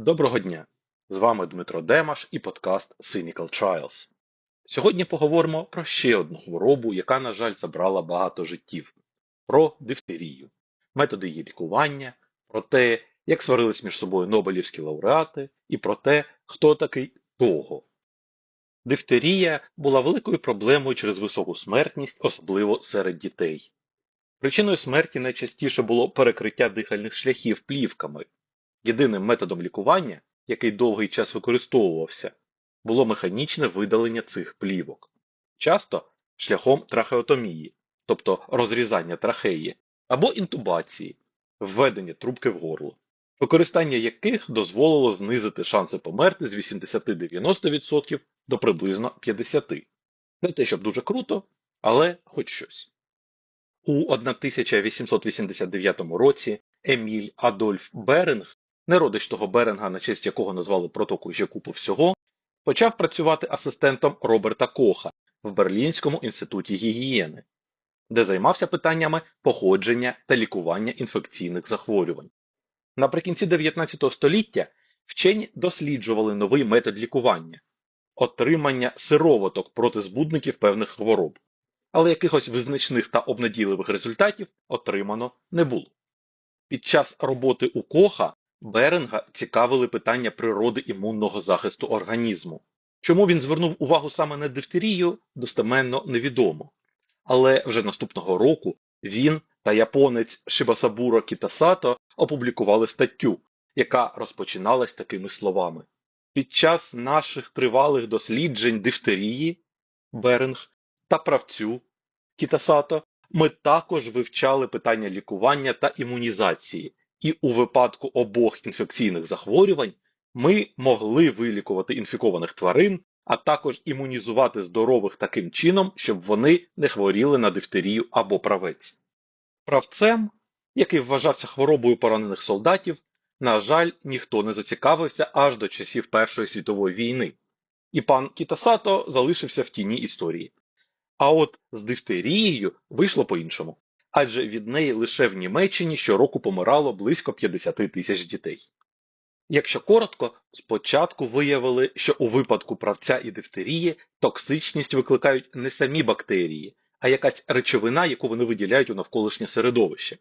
Доброго дня! З вами Дмитро Демаш і подкаст Cynical Trials. Сьогодні поговоримо про ще одну хворобу, яка, на жаль, забрала багато життів: про дифтерію, методи її лікування, про те, як сварились між собою Нобелівські лауреати, і про те, хто такий того. Дифтерія була великою проблемою через високу смертність, особливо серед дітей. Причиною смерті найчастіше було перекриття дихальних шляхів плівками. Єдиним методом лікування, який довгий час використовувався, було механічне видалення цих плівок, часто шляхом трахеотомії, тобто розрізання трахеї, або інтубації, введення трубки в горло, використання яких дозволило знизити шанси померти з 80-90% до приблизно 50%. Не те, щоб дуже круто, але хоч щось. У 1889 році Еміль Адольф Беринг, не родич того Беринга, на честь якого назвали протоку ще купу всього, почав працювати асистентом Роберта Коха в Берлінському інституті гігієни, де займався питаннями походження та лікування інфекційних захворювань. Наприкінці 19 століття вчені досліджували новий метод лікування отримання сироваток проти збудників певних хвороб але якихось визначних та обнадійливих результатів отримано не було. Під час роботи у Коха Беринга цікавили питання природи імунного захисту організму. Чому він звернув увагу саме на дифтерію, достеменно невідомо. Але вже наступного року він та японець Шибасабуро Кітасато опублікували статтю, яка розпочиналась такими словами. Під час наших тривалих досліджень дифтерії Беринг та правцю Кітасато ми також вивчали питання лікування та імунізації, і у випадку обох інфекційних захворювань ми могли вилікувати інфікованих тварин, а також імунізувати здорових таким чином, щоб вони не хворіли на дифтерію або правець. Правцем, який вважався хворобою поранених солдатів, на жаль, ніхто не зацікавився аж до часів Першої світової війни, і пан Кітасато залишився в тіні історії. А от з дифтерією вийшло по-іншому, адже від неї лише в Німеччині щороку помирало близько 50 тисяч дітей. Якщо коротко, спочатку виявили, що у випадку правця і дифтерії токсичність викликають не самі бактерії, а якась речовина, яку вони виділяють у навколишнє середовище.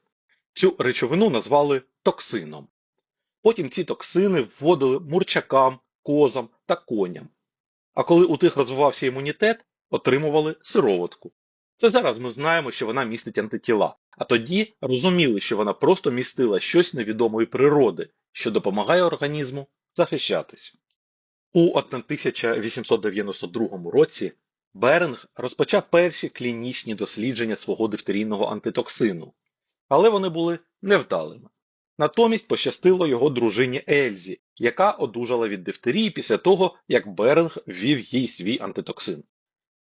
Цю речовину назвали токсином. Потім ці токсини вводили мурчакам, козам та коням. А коли у тих розвивався імунітет, отримували сироватку. Це зараз ми знаємо, що вона містить антитіла, а тоді розуміли, що вона просто містила щось невідомої природи, що допомагає організму захищатись. У 1892 році Беринг розпочав перші клінічні дослідження свого дифтерійного антитоксину, але вони були невдалими. Натомість пощастило його дружині Ельзі, яка одужала від дифтерії після того, як Беринг ввів їй свій антитоксин.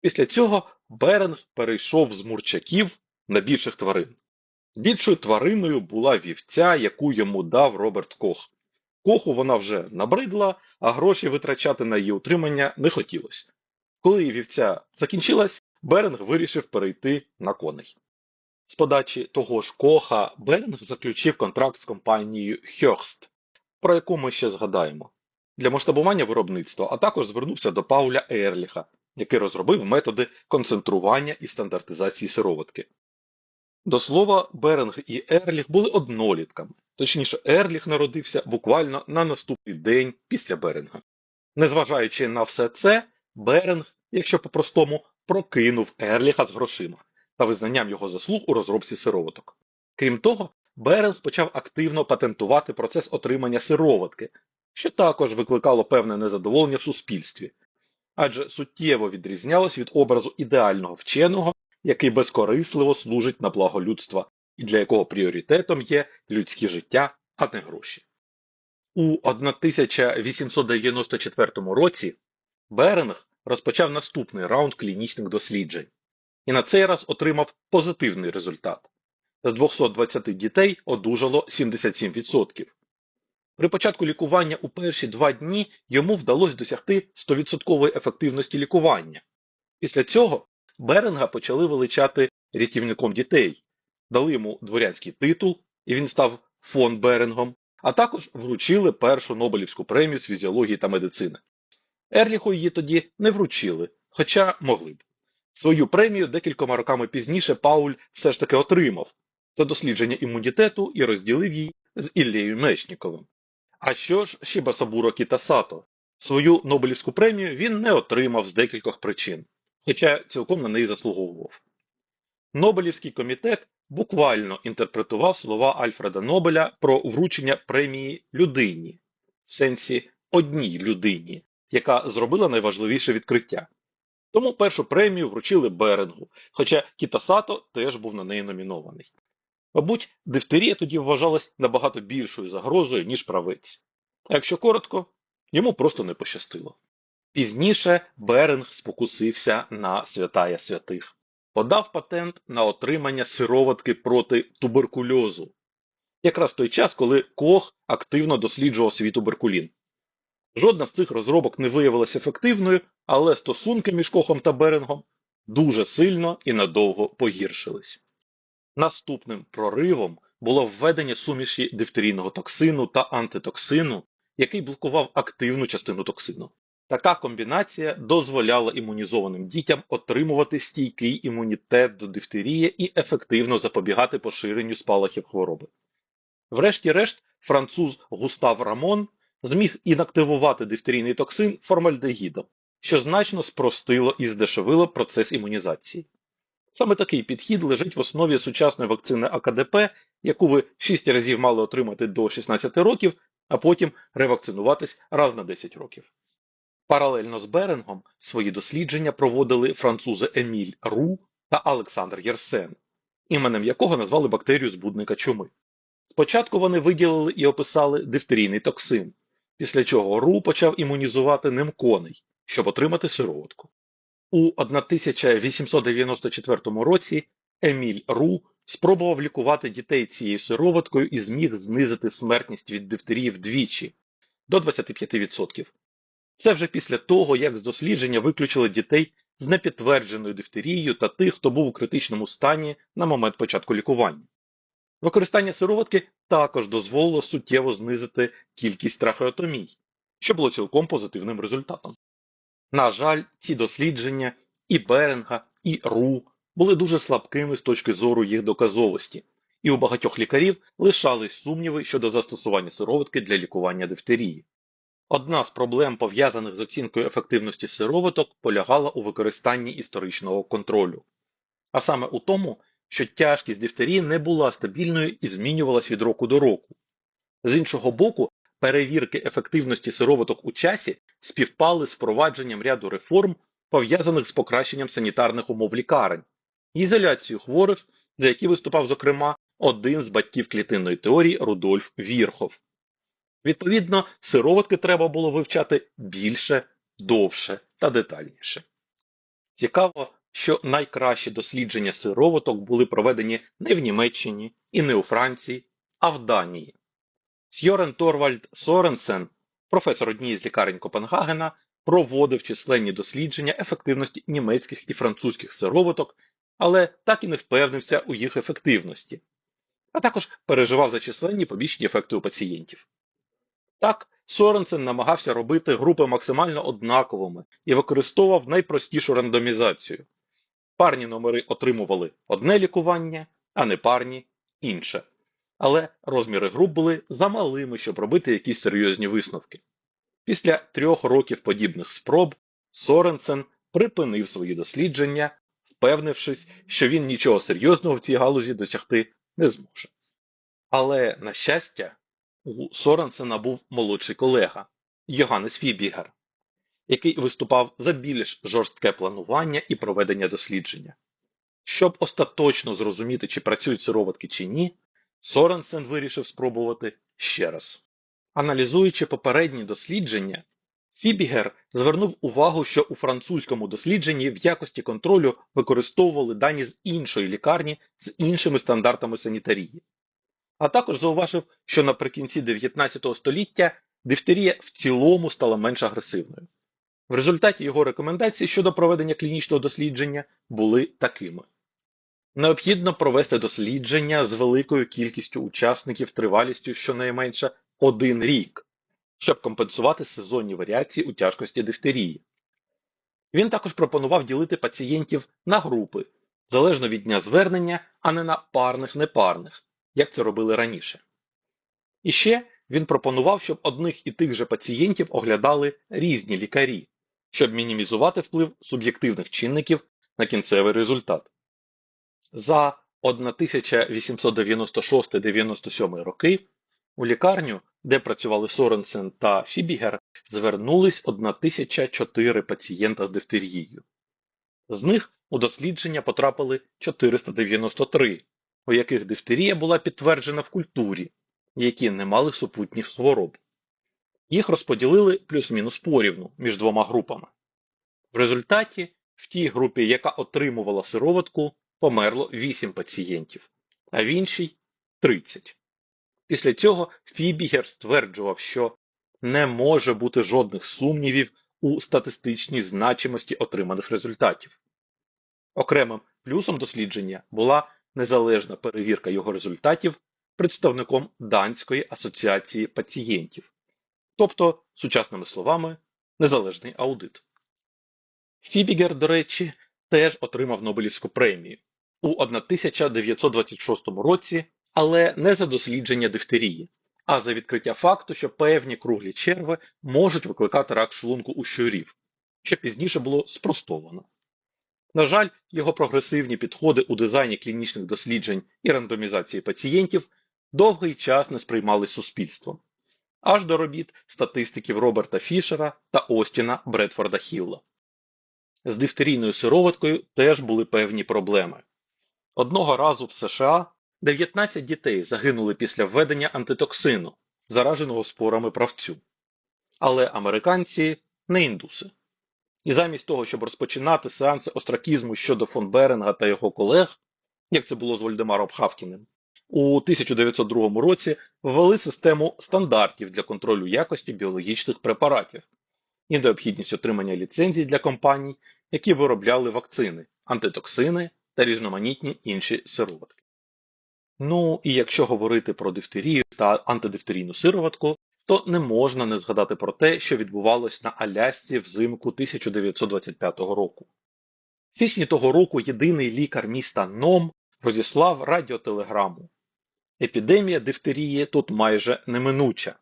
Після цього Беринг перейшов з мурчаків на більших тварин. Більшою твариною була вівця, яку йому дав Роберт Кох. Коху вона вже набридла, а гроші витрачати на її утримання не хотілося. Коли вівця закінчилась, Беринг вирішив перейти на коней. З подачі того ж Коха Беринг заключив контракт з компанією Хьорст, про яку ми ще згадаємо, для масштабування виробництва, а також звернувся до Пауля Ерліха, який розробив методи концентрування і стандартизації сироватки. До слова, Беринг і Ерліх були однолітками, точніше, Ерліх народився буквально на наступний день після Беринга. Незважаючи на все це, Беринг, якщо по-простому, прокинув Ерліха з грошима та визнанням його заслуг у розробці сироваток. Крім того, Беринг почав активно патентувати процес отримання сироватки, що також викликало певне незадоволення в суспільстві, адже суттєво відрізнялось від образу ідеального вченого, який безкорисливо служить на благо людства і для якого пріоритетом є людське життя, а не гроші. У 1894 році Беринг розпочав наступний раунд клінічних досліджень і на цей раз отримав позитивний результат. З 220 дітей одужало 77%. При початку лікування у перші два дні йому вдалося досягти 100% ефективності лікування. Після цього Беринга почали величати рятівником дітей, дали йому дворянський титул, і він став фон Берингом, а також вручили першу Нобелівську премію з фізіології та медицини. Ерліху її тоді не вручили, хоча могли б. Свою премію декількома роками пізніше Пауль все ж таки отримав за дослідження імунітету і розділив її з Іллею Мечніковим. А що ж Шібасабуро Кітасато? Свою Нобелівську премію він не отримав з декількох причин, хоча цілком на неї заслуговував. Нобелівський комітет буквально інтерпретував слова Альфреда Нобеля про вручення премії людині, в сенсі одній людині, яка зробила найважливіше відкриття. Тому першу премію вручили Берингу, хоча Кітасато теж був на неї номінований. Мабуть, дифтерія тоді вважалась набагато більшою загрозою, ніж правець. А якщо коротко, йому просто не пощастило. Пізніше Беринг спокусився на святая святих, подав патент на отримання сироватки проти туберкульозу, якраз той час, коли Кох активно досліджував свій туберкулін. Жодна з цих розробок не виявилася ефективною, але стосунки між Кохом та Берингом дуже сильно і надовго погіршились. Наступним проривом було введення суміші дифтерійного токсину та антитоксину, який блокував активну частину токсину. Така комбінація дозволяла імунізованим дітям отримувати стійкий імунітет до дифтерії і ефективно запобігати поширенню спалахів хвороби. Врешті-решт, француз Густав Рамон зміг інактивувати дифтерійний токсин формальдегідом, що значно спростило і здешевило процес імунізації. Саме такий підхід лежить в основі сучасної вакцини АКДП, яку ви 6 разів мали отримати до 16 років, а потім ревакцинуватись раз на 10 років. Паралельно з Берингом свої дослідження проводили французи Еміль Ру та Олександр Єрсен, іменем якого назвали бактерію збудника чуми. Спочатку вони виділили і описали дифтерійний токсин, після чого Ру почав імунізувати ним коней, щоб отримати сироватку. У 1894 році Еміль Ру спробував лікувати дітей цією сироваткою і зміг знизити смертність від дифтерії вдвічі до 25%. Це вже після того, як з дослідження виключили дітей з непідтвердженою дифтерією та тих, хто був у критичному стані на момент початку лікування. Використання сироватки також дозволило суттєво знизити кількість трахеотомій, що було цілком позитивним результатом. На жаль, ці дослідження і Беринга, і Ру були дуже слабкими з точки зору їх доказовості, і у багатьох лікарів лишались сумніви щодо застосування сироватки для лікування дифтерії. Одна з проблем, пов'язаних з оцінкою ефективності сироваток, полягала у використанні історичного контролю, а саме у тому, що тяжкість дифтерії не була стабільною і змінювалась від року до року. З іншого боку, перевірки ефективності сироваток у часі співпали з впровадженням ряду реформ, пов'язаних з покращенням санітарних умов лікарень, ізоляцією хворих, за які виступав, зокрема, один з батьків клітинної теорії Рудольф Вірхов. Відповідно, сироватки треба було вивчати більше, довше та детальніше. Цікаво, що найкращі дослідження сироваток були проведені не в Німеччині і не у Франції, а в Данії. Сьорен Торвальд Соренсен, професор однієї з лікарень Копенгагена, проводив численні дослідження ефективності німецьких і французьких сироваток, але так і не впевнився у їх ефективності, а також переживав за численні побічні ефекти у пацієнтів. Так, Соренсен намагався робити групи максимально однаковими і використовував найпростішу рандомізацію. Парні номери отримували одне лікування, а не парні інше. Але розміри груп були замалими, щоб робити якісь серйозні висновки. Після трьох років подібних спроб Соренсен припинив свої дослідження, впевнившись, що він нічого серйозного в цій галузі досягти не зможе. Але, на щастя, у Соренсена був молодший колега Йоганнес Фібігер, який виступав за більш жорстке планування і проведення дослідження. Щоб остаточно зрозуміти, чи працюють сироватки чи ні, Соренсен вирішив спробувати ще раз. Аналізуючи попередні дослідження, Фібігер звернув увагу, що у французькому дослідженні в якості контролю використовували дані з іншої лікарні з іншими стандартами санітарії. А також зауважив, що наприкінці 19 століття дифтерія в цілому стала менш агресивною. В результаті його рекомендації щодо проведення клінічного дослідження були такими. Необхідно провести дослідження з великою кількістю учасників тривалістю щонайменше один рік, щоб компенсувати сезонні варіації у тяжкості дифтерії. Він також пропонував ділити пацієнтів на групи, залежно від дня звернення, а не на парних-непарних, як це робили раніше. І ще він пропонував, щоб одних і тих же пацієнтів оглядали різні лікарі, щоб мінімізувати вплив суб'єктивних чинників на кінцевий результат. За 1896-97 роки у лікарню, де працювали Соренсен та Фібігер, звернулись 1004 пацієнта з дифтерією. З них у дослідження потрапили 493, у яких дифтерія була підтверджена в культурі, які не мали супутніх хвороб. Їх розподілили плюс-мінус порівну між двома групами. В результаті в тій групі, яка отримувала сироватку, померло 8 пацієнтів, а в іншій 30. Після цього Фібігер стверджував, що не може бути жодних сумнівів у статистичній значимості отриманих результатів. Окремим плюсом дослідження була незалежна перевірка його результатів представником Данської асоціації пацієнтів, тобто, сучасними словами, незалежний аудит. Фібігер, до речі, теж отримав Нобелівську премію у 1926 році, але не за дослідження дифтерії, а за відкриття факту, що певні круглі черви можуть викликати рак шлунку у щурів, що пізніше було спростовано. На жаль, його прогресивні підходи у дизайні клінічних досліджень і рандомізації пацієнтів довгий час не сприймались суспільством, аж до робіт статистиків Роберта Фішера та Остіна Бредфорда Хілла. З дифтерійною сироваткою теж були певні проблеми. Одного разу в США 19 дітей загинули після введення антитоксину, зараженого спорами правцю. Але американці не індуси. І замість того, щоб розпочинати сеанси остракізму щодо фон Беринга та його колег, як це було з Вольдемаром Хавкіним, у 1902 році ввели систему стандартів для контролю якості біологічних препаратів і необхідність отримання ліцензій для компаній, які виробляли вакцини, антитоксини та різноманітні інші сироватки. Ну і якщо говорити про дифтерію та антидифтерійну сироватку, то не можна не згадати про те, що відбувалось на Алясці взимку 1925 року. В січні того року єдиний лікар міста Ном розіслав радіотелеграму. Епідемія дифтерії тут майже неминуча.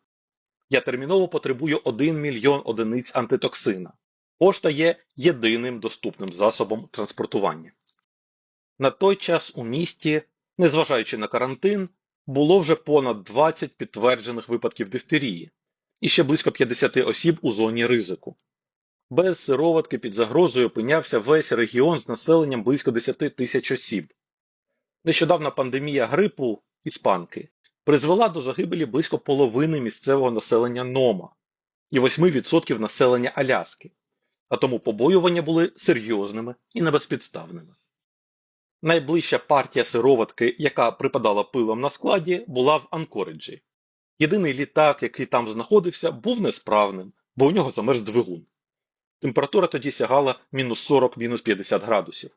Я терміново потребую 1 мільйон одиниць антитоксина. Пошта є єдиним доступним засобом транспортування. На той час у місті, незважаючи на карантин, було вже понад 20 підтверджених випадків дифтерії і ще близько 50 осіб у зоні ризику. Без сироватки під загрозою опинявся весь регіон з населенням близько 10 тисяч осіб. Нещодавна пандемія грипу іспанки призвела до загибелі близько половини місцевого населення Нома і 8% населення Аляски, а тому побоювання були серйозними і небезпідставними. Найближча партія сироватки, яка припадала пилом на складі, була в Анкориджі. Єдиний літак, який там знаходився, був несправним, бо у нього замерз двигун. Температура тоді сягала мінус 40-50 градусів.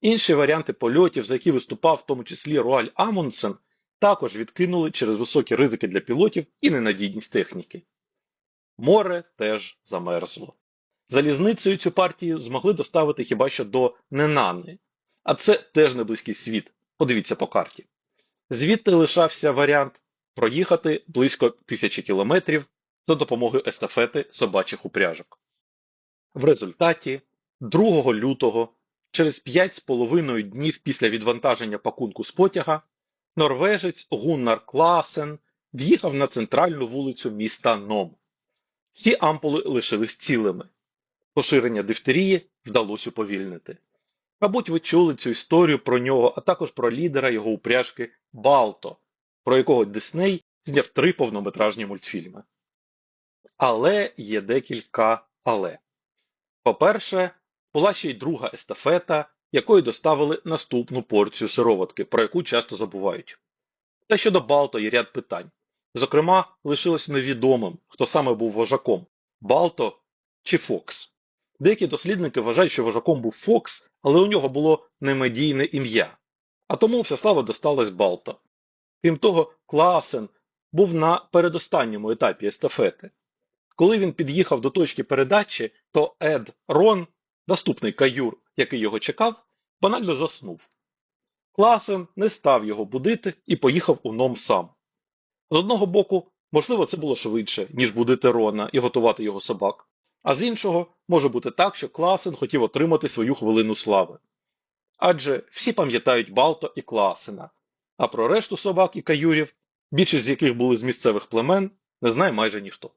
Інші варіанти польотів, за які виступав в тому числі Руаль Амундсен, також відкинули через високі ризики для пілотів і ненадійність техніки. Море теж замерзло. Залізницею цю партію змогли доставити хіба що до Ненани, а це теж не близький світ. Подивіться по карті. Звідти лишався варіант проїхати близько тисячі кілометрів за допомогою естафети собачих упряжок. В результаті 2 лютого, через 5,5 днів після відвантаження пакунку з потяга, норвежець Гуннар Класен в'їхав на центральну вулицю міста Ном. Всі ампули лишились цілими. Поширення дифтерії вдалося уповільнити. Мабуть, ви чули цю історію про нього, а також про лідера його упряжки Балто, про якого Дисней зняв три повнометражні мультфільми. Але є декілька але. По-перше, була ще й друга естафета, якою доставили наступну порцію сироватки, про яку часто забувають. Та щодо Балто є ряд питань. Зокрема, лишилось невідомим, хто саме був вожаком Балто чи Фокс. Деякі дослідники вважають, що вожаком був Фокс, але у нього було немедійне ім'я, а тому вся слава досталась Балто. Крім того, Клаасен був на передостанньому етапі естафети. Коли він під'їхав до точки передачі, то Ед Рон, наступний каюр, який його чекав, банально заснув. Класен не став його будити і поїхав у ном сам. З одного боку, можливо, це було швидше, ніж будити Рона і готувати його собак. А з іншого, може бути так, що Класен хотів отримати свою хвилину слави. Адже всі пам'ятають Балто і Класена, а про решту собак і каюрів, більшість з яких були з місцевих племен, не знає майже ніхто.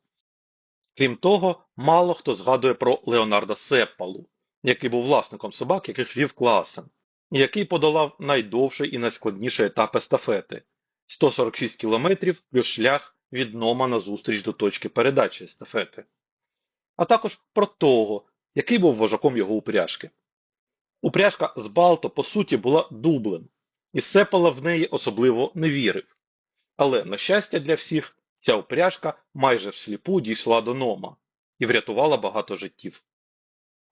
Крім того, мало хто згадує про Леонарда Сеппалу, який був власником собак, яких вів Класен, і який подолав найдовший і найскладніший етап естафети 146 кілометрів плюс шлях від Нома на зустріч до точки передачі естафети. А також про того, який був вожаком його упряжки. Упряжка з Балто, по суті, була дублем, і Сепала в неї особливо не вірив. Але, на щастя для всіх, ця упряжка майже всліпу дійшла до Нома і врятувала багато життів.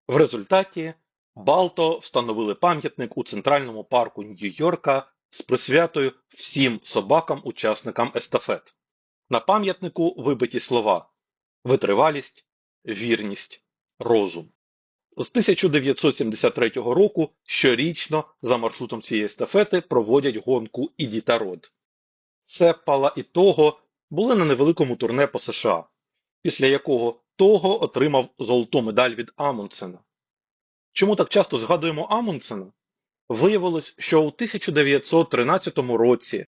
В результаті Балто встановили пам'ятник у центральному парку Нью-Йорка з присвятою всім собакам-учасникам естафет. На пам'ятнику вибиті слова витривалість, вірність, розум. З 1973 року щорічно за маршрутом цієї естафети проводять гонку Ідітарод. Сеппала і того були на невеликому турне по США, після якого того отримав золоту медаль від Амундсена. Чому так часто згадуємо Амундсена? Виявилось, що у 1913 році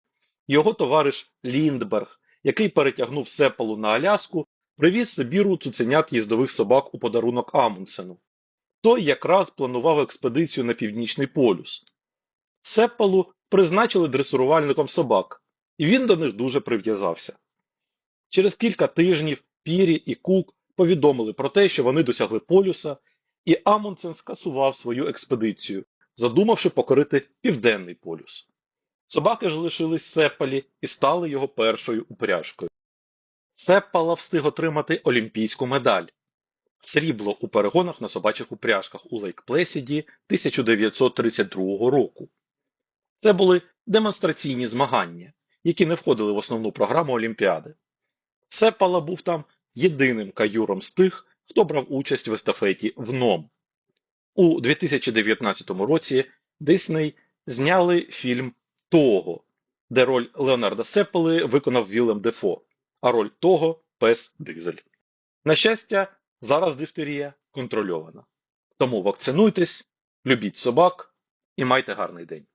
його товариш Ліндберг, який перетягнув Сепалу на Аляску, привіз Сибіру цуценят їздових собак у подарунок Амундсену. Той якраз планував експедицію на північний полюс. Сеппалу призначили дресурувальником собак, і він до них дуже прив'язався. Через кілька тижнів Пірі і Кук повідомили про те, що вони досягли полюса, і Амундсен скасував свою експедицію, задумавши покорити південний полюс. Собаки ж лишились Сеппалі і стали його першою упряжкою. Сеппала встиг отримати олімпійську медаль срібло у перегонах на собачих упряжках у Лейк Плесіді 1932 року. Це були демонстраційні змагання, які не входили в основну програму Олімпіади. Сеппала був там єдиним каюром з тих, хто брав участь в естафеті в НОМ. У 2019 році Дисней зняли фільм Того, де роль Леонарда Сеппали виконав Вілем Дефо, а роль того пес Дизель. На щастя, зараз дифтерія контрольована. Тому вакцинуйтесь, любіть собак і майте гарний день.